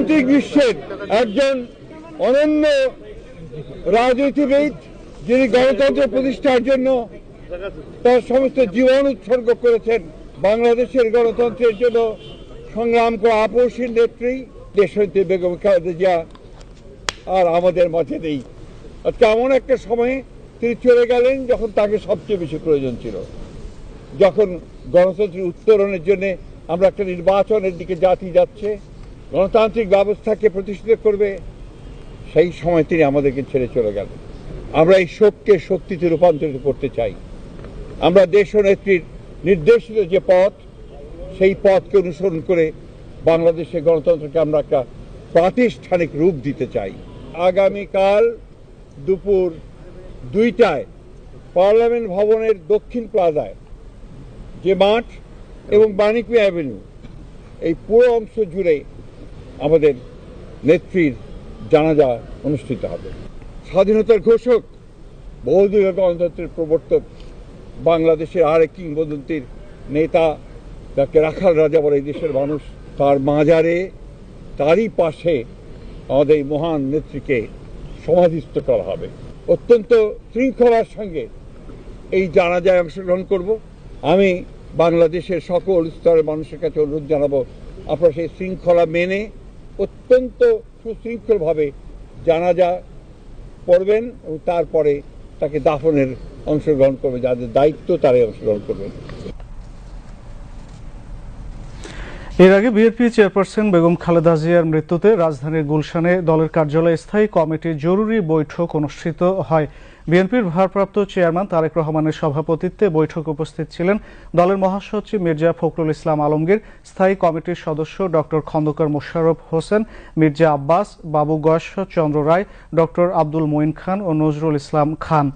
গণতান্ত্রিক বিশ্বের একজন অনন্য রাজনীতিবিদ, যিনি গণতন্ত্র প্রতিষ্ঠার জন্য তার সমস্ত জীবন উৎসর্গ করেছেন বাংলাদেশের গণতন্ত্রের জন্য। সংগ্রাম করা আপসীর নেত্রী দেশনেত্রী বেগম খালেদা আর আমাদের মাঝে নেই। এমন একটা সময়ে তিনি চলে গেলেন যখন তাকে সবচেয়ে বেশি প্রয়োজন ছিল। যখন গণতন্ত্রের উত্তরণের জন্য আমরা একটা নির্বাচনের দিকে জাতি যাচ্ছে গণতান্ত্রিক ব্যবস্থাকে প্রতিষ্ঠিত করবে, সেই সময় তিনি আমাদেরকে ছেড়ে চলে গেলেন। আমরা এই শোককে, শক্তিতে রূপান্তরিত করতে চাই। আমরা দেশ নেত্রীর নির্দেশিত যে পথ, সেই পথকে অনুসরণ করে বাংলাদেশের গণতন্ত্রকে আমরা একটা প্রাতিষ্ঠানিক রূপ দিতে চাই। আগামীকাল দুপুর দুইটায় পার্লামেন্ট ভবনের দক্ষিণ প্লাজায় যে মাঠ এবং বাণিজ্য অ্যাভিনিউ, এই পুরো অংশ জুড়ে আমাদের নেত্রীর জানাজা অনুষ্ঠিত হবে। স্বাধীনতার ঘোষক বহুদলীয় গণতন্ত্রের প্রবর্তক, বাংলাদেশের আরেক কিংবদন্তির নেতা, যাকে রাখাল রাজা বলে এই দেশের মানুষ, তার মাজারে, তারই পাশে আমাদের এই মহান নেত্রীকে সমাধিস্থ করা হবে। অত্যন্ত শৃঙ্খলার সঙ্গে এই জানাজায় অংশগ্রহণ করব। আমি বাংলাদেশের সকল স্তরের মানুষের কাছে অনুরোধ জানাব, আপনারা সেই শৃঙ্খলা মেনে অত্যন্ত সুশৃঙ্খলভাবে জানাজা পড়বেন এবং তারপরে তাকে দাফনের অংশগ্রহণ করবে যাদের দায়িত্ব তারাই অংশগ্রহণ করবেন। এর আগে বিএনপি চেয়ারপারসন বেগম খালেদা জিয়ার মৃত্যুতে রাজধানীর গুলশানে দলের কার্যালয়ে স্থায়ী কমিটির জরুরি বৈঠক অনুষ্ঠিত হয়। বিএনপির ভারপ্রাপ্ত চেয়ারম্যান তারেক রহমানের সভাপতিত্বে বৈঠক উপস্থিত ছিলেন দলের মহাসচিব মির্জা ফখরুল ইসলাম আলমগীর, স্থায়ী কমিটির সদস্য ডক্টর খন্দকার মোশাররফ হোসেন, মির্জা আব্বাস, বাবু গয়েশ্বর চন্দ্র রায়, ডক্টর আব্দুল মঈন খান ও নজরুল ইসলাম খান।